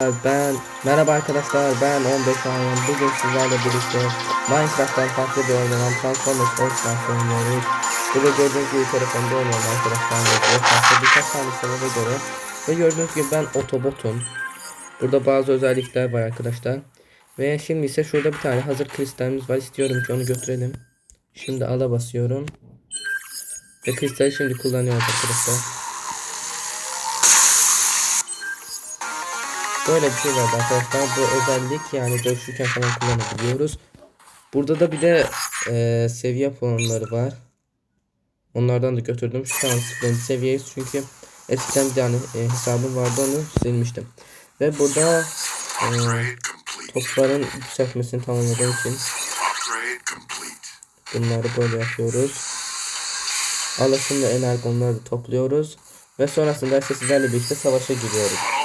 Ben merhaba arkadaşlar ben 15 Ayhan bugün sizlerle birlikte Minecraft'tan farklı bir oynanan Transformers All Stars oynuyoruz. Burada gördüğünüz gibi telefonda oynuyorum arkadaşlar. Ve farklı birkaç tane sebebe göre. Ve gördüğünüz gibi ben Autobot'um. Burada bazı özellikler var arkadaşlar. Ve şimdi ise şurada bir tane hazır kristalimiz var. İstiyorum ki onu götürelim. Şimdi ala basıyorum. Ve kristali şimdi kullanıyoruz arkadaşlar. Böyle bir şey var arkadaşlar. Bu özellik yani dövüşürken falan kullanabiliyoruz. Burada da bir de e, seviye puanları var. Onlardan da götürdüm. Şu an sıfırıncı seviyeyiz çünkü eskiden bir tane e, hesabım vardı onu silmiştim. Ve burada e, topların yükseltmesini tamamladığım için bunları böyle yapıyoruz. Alaşım ve energonları da topluyoruz. Ve sonrasında sizlerle birlikte savaşa giriyoruz.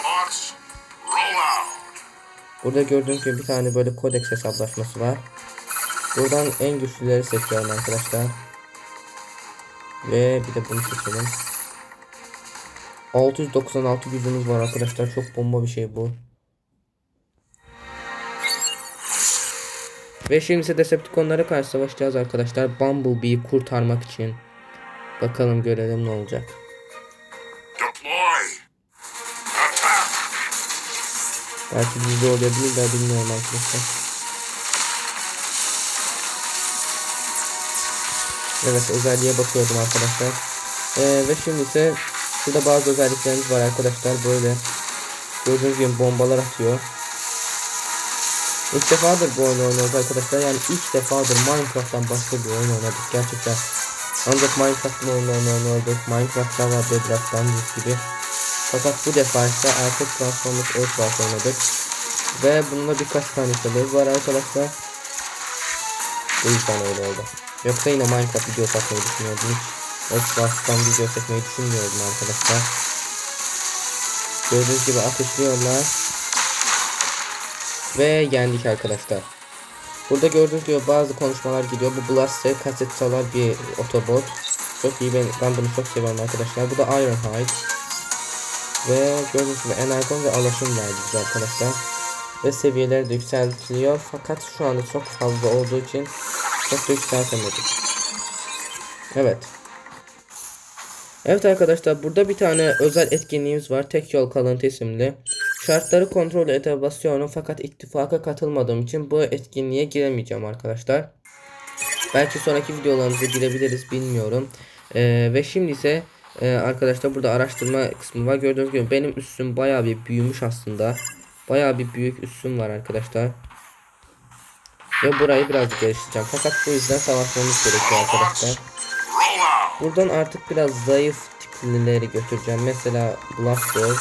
Burada gördüğünüz gibi bir tane böyle kodeks hesaplaşması var. Buradan en güçlüleri seçiyorum arkadaşlar. Ve bir de bunu seçelim. 696 gücümüz var arkadaşlar. Çok bomba bir şey bu. Ve şimdi ise Decepticonlara karşı savaşacağız arkadaşlar. Bumblebee'yi kurtarmak için. Bakalım görelim ne olacak. Deploy. Belki bizde olabilir de bilmiyorum arkadaşlar. Evet özelliğe bakıyordum arkadaşlar. Ee, ve şimdi ise şurada bazı özelliklerimiz var arkadaşlar böyle. Gördüğünüz gibi bombalar atıyor. İlk defadır bu oyunu oynuyoruz arkadaşlar. Yani ilk defadır Minecraft'tan başka bir oyun oynadık gerçekten. Ancak Minecraft'ın oyunlarını oynuyorduk. Minecraft'ta var Bedrock'tan gibi. Fakat bu defa ise artık Transformers Earthbound oynadık. Ve bununla birkaç tane sebep var arkadaşlar. Bu yüzden öyle oldu. Yoksa yine Minecraft video atmayı düşünüyordum. Hiç Earthbound'dan video çekmeyi düşünmüyordum arkadaşlar. Gördüğünüz gibi ateşliyorlar. Ve yendik arkadaşlar. Burada gördüğünüz gibi bazı konuşmalar gidiyor. Bu Blaster kaset çalar bir otobot. Çok iyi ben, ben bunu çok seviyorum arkadaşlar. Bu da Ironhide. Ve gördüğünüz gibi energon ve alaşım bize arkadaşlar. Ve seviyeleri de yükseltiliyor. Fakat şu anda çok fazla olduğu için çok da yükseltemedik. Evet. Evet arkadaşlar burada bir tane özel etkinliğimiz var. Tek yol kalıntı isimli. Şartları kontrol ede basıyorum fakat ittifaka katılmadığım için bu etkinliğe giremeyeceğim arkadaşlar. Belki sonraki videolarımıza girebiliriz bilmiyorum. Ee, ve şimdi ise ee, arkadaşlar burada araştırma kısmı var. Gördüğünüz gibi benim üstüm baya bir büyümüş aslında. Baya bir büyük üstüm var arkadaşlar. Ve burayı birazcık geliştireceğim. Fakat bu yüzden savaşmamız gerekiyor arkadaşlar. Buradan artık biraz zayıf tiplileri götüreceğim. Mesela Blaster,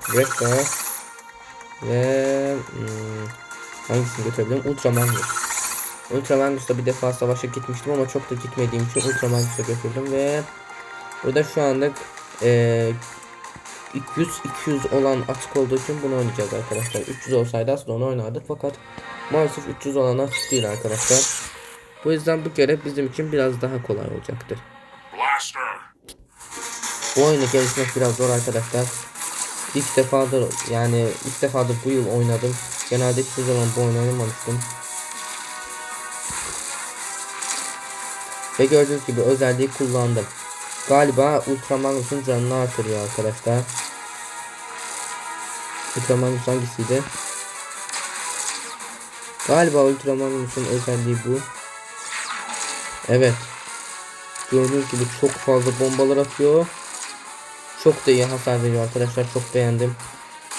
Wrecker ve hmm, hangisini götürebilirim? Ultramangus. Ultramangus'ta bir defa savaşa gitmiştim ama çok da gitmediğim için Ultramangus'a götürdüm ve Burada şu anda e, 200 200 olan açık olduğu için bunu oynayacağız arkadaşlar. 300 olsaydı aslında onu oynardık fakat maalesef 300 olan açık değil arkadaşlar. Bu yüzden bu görev bizim için biraz daha kolay olacaktır. Bu oyunu gelişmek biraz zor arkadaşlar. İlk defadır yani ilk defadır bu yıl oynadım. Genelde hiçbir zaman bu oyunu oynamamıştım. Ve gördüğünüz gibi özelliği kullandım. Galiba Ultramagus'un canını artırıyor arkadaşlar. Ultramagnus hangisiydi? Galiba Ultramagus'un özelliği bu. Evet. Gördüğünüz gibi çok fazla bombalar atıyor. Çok da iyi hasar veriyor arkadaşlar. Çok beğendim.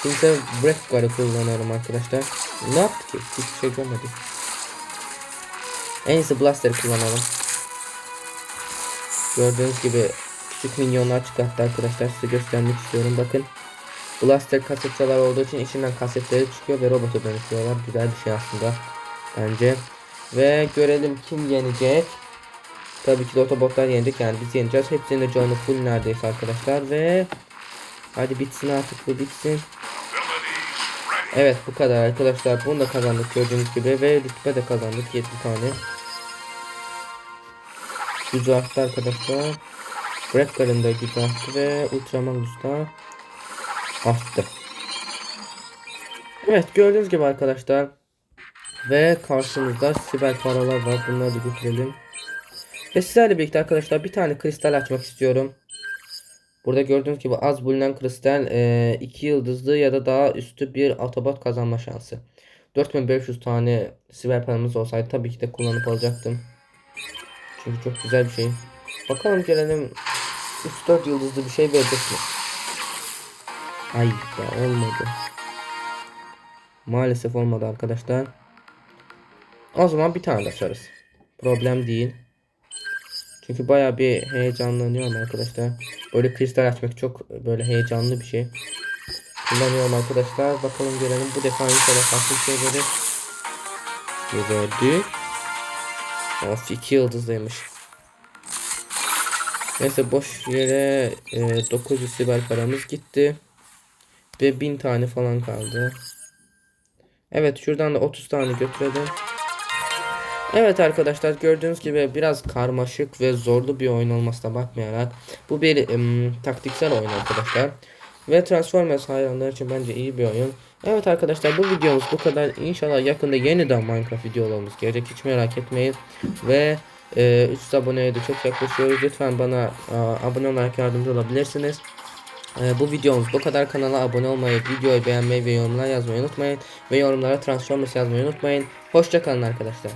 Şimdi ise Breakguard'ı kullanıyorum arkadaşlar. Ne yaptı ki? Hiçbir şey görmedik. En iyisi Blaster'ı kullanalım. Gördüğünüz gibi küçük minyonlar çıkarttı arkadaşlar size göstermek istiyorum bakın. Blaster kasetçalar olduğu için içinden kasetleri çıkıyor ve robota dönüşüyorlar. Güzel bir şey aslında bence. Ve görelim kim yenecek. Tabii ki de otobotlar yenecek yani biz yeneceğiz. Hepsinin de canı full neredeyse arkadaşlar ve hadi bitsin artık bu bitsin. Evet bu kadar arkadaşlar. Bunu da kazandık gördüğünüz gibi ve rütbe de kazandık 7 tane. Gücü arttı arkadaşlar. Brekkar'ın da gücü arttı ve Ultraman da arttı. Evet gördüğünüz gibi arkadaşlar. Ve karşımızda siber paralar var. Bunları da götürelim. Ve sizlerle birlikte arkadaşlar bir tane kristal açmak istiyorum. Burada gördüğünüz gibi az bulunan kristal 2 yıldızlı ya da daha üstü bir otobot kazanma şansı. 4500 tane siber paramız olsaydı tabii ki de kullanıp alacaktım. Çünkü çok güzel bir şey. Bakalım gelelim 3-4 yıldızlı bir şey verecek mi? Ay ya olmadı. Maalesef olmadı arkadaşlar. O zaman bir tane açarız. Problem değil. Çünkü baya bir heyecanlanıyorum arkadaşlar. Böyle kristal açmak çok böyle heyecanlı bir şey. Kullanıyorum arkadaşlar. Bakalım görelim bu defa inşallah farklı bir şey verir. Of iki yıldızlıymış. Neyse boş yere e, 900 siber paramız gitti. Ve 1000 tane falan kaldı. Evet şuradan da 30 tane götürelim. Evet arkadaşlar gördüğünüz gibi biraz karmaşık ve zorlu bir oyun olmasına bakmayarak bu bir em, taktiksel oyun arkadaşlar. Ve Transformers hayranları için bence iyi bir oyun. Evet arkadaşlar bu videomuz bu kadar. İnşallah yakında yeniden Minecraft videolarımız gelecek. Hiç merak etmeyin. Ve e, 300 aboneye de çok yaklaşıyoruz. Lütfen bana a, abone olarak yardımcı olabilirsiniz. E, bu videomuz bu kadar. Kanala abone olmayı, videoyu beğenmeyi ve yorumlar yazmayı unutmayın. Ve yorumlara Transformers yazmayı unutmayın. Hoşçakalın arkadaşlar.